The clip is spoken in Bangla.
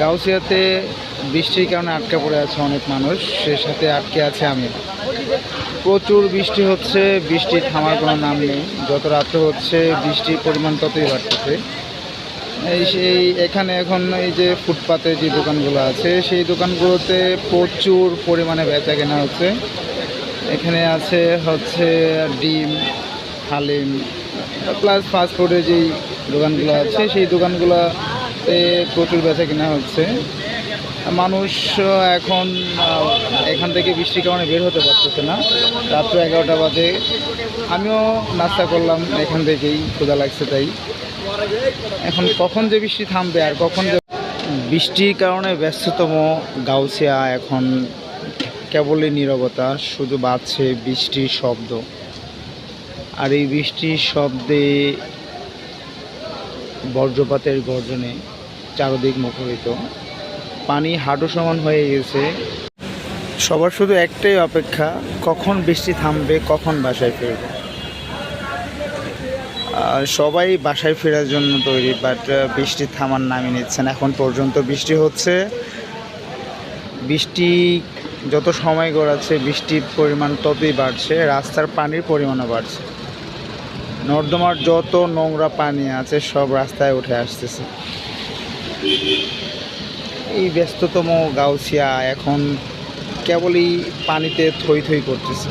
গাউসিয়াতে বৃষ্টির কারণে আটকে পড়ে আছে অনেক মানুষ সে সাথে আটকে আছে আমি। প্রচুর বৃষ্টি হচ্ছে, বৃষ্টি থামার কোনো নাম নেই। যত রাত্রে হচ্ছে, বৃষ্টির পরিমাণ ততই বাড়তেছে। এই সেই এখানে এখন এই যে ফুটপাতে যে দোকানগুলো আছে, সেই দোকানগুলোতে প্রচুর পরিমাণে বেচা কেনা হচ্ছে। এখানে আছে হচ্ছে ডিম, হালিম, প্লাস ফাস্টফুডের যেই দোকানগুলো আছে, সেই দোকানগুলোতে প্রচুর বেচা কেনা হচ্ছে। মানুষ এখন এখান থেকে বৃষ্টির কারণে বের হতে পারতেছে না। রাত্র এগারোটা বাজে। আমিও নাস্তা করলাম এখান থেকেই, ক্ষুধা লাগছে তাই। এখন কখন যে বৃষ্টি থামবে আর কখন যে বৃষ্টির কারণে ব্যস্ততম গাউসিয়া এখন কেবলই নীরবতা, শুধু বাজছে বৃষ্টির শব্দ। আর এই বৃষ্টির শব্দে বজ্রপাতের গর্জনে চারদিক মুখরিত। পানি হাঁটু সমান হয়ে গেছে। সবার শুধু একটাই অপেক্ষা, কখন বৃষ্টি থামবে, কখন বাসায় ফিরবে। সবাই বাসায় ফেরার জন্য তৈরি বাট বৃষ্টি থামার নামই নিচ্ছেন। এখন পর্যন্ত বৃষ্টি হচ্ছে। বৃষ্টি যত সময় গড়াচ্ছে, বৃষ্টির পরিমাণ ততই বাড়ছে। রাস্তার পানির পরিমাণও বাড়ছে। নর্দমার যত নোংরা পানি আছে, সব রাস্তায় উঠে আসতেছে। এই ব্যস্ততম গাউসিয়া এখন কেবলই পানিতে থই থই করতেছে।